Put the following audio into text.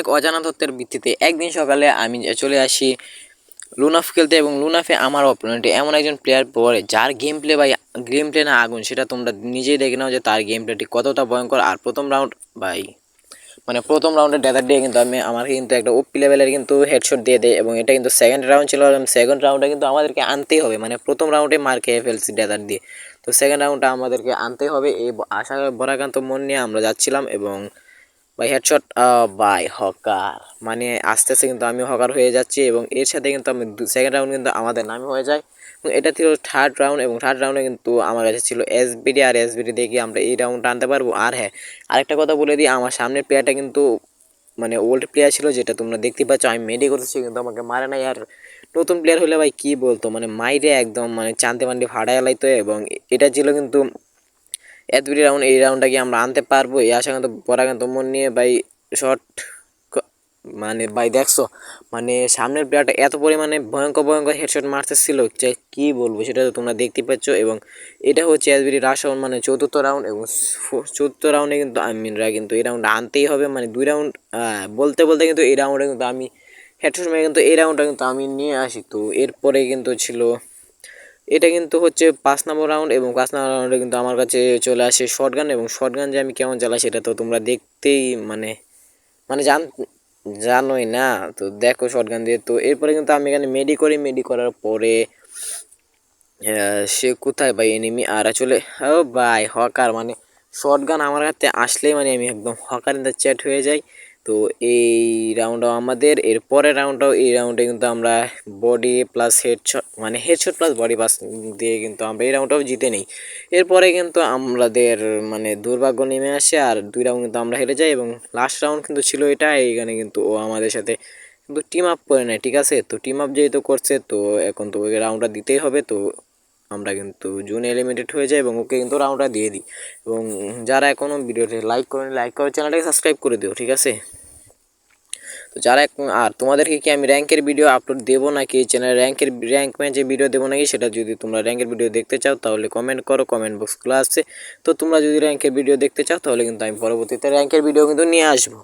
এক অজানা তত্ত্বের ভিত্তিতে একদিন সকালে আমি চলে আসি লুনাফ খেলতে এবং লুনাফে আমার অপোনেন্টে এমন একজন প্লেয়ার পড়ে যার game play by game play না আগুন, সেটা তোমরা নিজেই দেখে নাও যে তার গেম প্লেটি কতটা ভয়ঙ্কর। আর প্রথম রাউন্ড বাই মানে প্রথম রাউন্ডে ডেদার দিয়ে কিন্তু আমি, আমাকে কিন্তু একটা ওপি লেভেলের কিন্তু হেডশট দিয়ে দেয় এবং এটা কিন্তু সেকেন্ড রাউন্ড ছিল এবং সেকেন্ড রাউন্ডে কিন্তু আমাদেরকে আনতেই হবে। মানে প্রথম রাউন্ডে মার খেয়ে ফেলছি ডেদার দিয়ে। তো সেকেন্ড রাউন্ডটা আমাদেরকে আনতে হবে। এই আশা ভরাকান্ত মন নিয়ে আমরা যাচ্ছিলাম এবং বাই হেডশট বাই, হকার। মানে আস্তে আস্তে কিন্তু আমি হকার হয়ে যাচ্ছি এবং এর সাথে কিন্তু আমি সেকেন্ড রাউন্ড কিন্তু আমাদের নামে হয়ে যায়। এবং এটা ছিল থার্ড রাউন্ড এবং থার্ড রাউন্ডে কিন্তু আমার কাছে ছিল এসবিডি আর এসবিডি দিয়ে কি আমরা এই রাউন্ড আনতে পারব। আর হ্যাঁ আরেকটা কথা বলে দিই, আমার সামনের প্লেয়ারটা কিন্তু মানে ওল্ড প্লেয়ার ছিল যেটা তোমরা দেখতে পাচ্ছ, আমি মেডি করতেছি কিন্তু আমাকে মারে নাই। আর নতুন প্লেয়ার হলে ভাই কী বলতো মানে মাইরে একদম মানে চান্তে মান্ডি ফাড়ায় লাইতো এবং এটা ছিল কিন্তু এত দুটি রাউন্ড এই রাউন্ডটা কি আমরা আনতে পারব। এই আশা কিন্তু পরাগান্ত মন নিয়ে ভাই শর্ট মানে ভাই দেখছ মানে সামনের প্লেয়ারটা এত পরিমাণে ভয়ঙ্কর ভয়ঙ্কর হেডশট মারতেছিল যে কী বলব, সেটা তো তোমরা দেখতে পাচ্ছ। এবং এটা হচ্ছে এসবিডি রাশ রাউন্ড মানে চতুর্থ রাউন্ড এবং চতুর্থ রাউন্ডে কিন্তু আমিনরা কিন্তু এই রাউন্ডটা আনতেই হবে। মানে দুই রাউন্ড বলতে বলতে কিন্তু এই রাউন্ডে কিন্তু আমি হেডশট মেরে কিন্তু এই রাউন্ডটা কিন্তু আমি নিয়ে আসি। তো এরপরে কিন্তু ছিল এটা কিন্তু হচ্ছে পাঁচ নম্বর রাউন্ড এবং পাঁচ নম্বর রাউন্ডে কিন্তু আমার কাছে চলে আসে শর্টগান এবং শর্টগান যে আমি কেমন চালাই সেটা তো তোমরা দেখতেই মানে মানে জান, জানোই না। তো দেখো শর্টগান দিয়ে। তো এরপরে কিন্তু আমি এখানে মেডি করি। মেডি করার পরে সে কোথায় ভাই এনিমি আর চলে ও ভাই হকার মানে শর্টগান আমার হাতে আসলেই মানে আমি একদম হকার ইন দ্য চ্যাট হয়ে যাই। তো এই রাউন্ডটাও আমাদের, এর পরের রাউন্ডটাও এই রাউন্ডে কিন্তু আমরা বডি প্লাস হেডশট মানে হেডশট প্লাস বডি পাস দিয়ে কিন্তু আমরা এই রাউন্ডটাও জিতে নিই। এরপরে কিন্তু আমাদের মানে দুর্ভাগ্য নেমে আসে আর দুই রাউন্ড কিন্তু আমরা হেরে যাই এবং লাস্ট রাউন্ড কিন্তু ছিল এটা, এইখানে কিন্তু ও আমাদের সাথে কিন্তু টিম আপ করে নেয়, ঠিক আছে? তো টিম আপ যেহেতু করছে, তো এখন তো ওই রাউন্ডটা দিতেই হবে, তো আমরা কিন্তু জুন এলিমিনেটেড হয়ে যাই এবং ওকে কিন্তু রাউন্ডটা দিয়ে দিই। এবং যারা এখনও ভিডিওটি লাইক করেন লাইক করে চ্যানেলটাকে সাবস্ক্রাইব করে দিও, ঠিক আছে? যারা আর তোমাদেরকে কি আমি র্যাঙ্কের ভিডিও আপলোড দেবো নাকি চ্যানেল র্যাঙ্কের র্যাঙ্ক ম্যাচে ভিডিও দেবো নাকি সেটা যদি তোমরা র্যাঙ্কের ভিডিও দেখতে চাও তাহলে কমেন্ট করো কমেন্ট বক্স খোলা আছে। তো তোমরা যদি র্যাঙ্কের ভিডিও দেখতে চাও তাহলে কিন্তু আমি পরবর্তীতে র্যাঙ্কের ভিডিও কিন্তু নিয়ে আসব।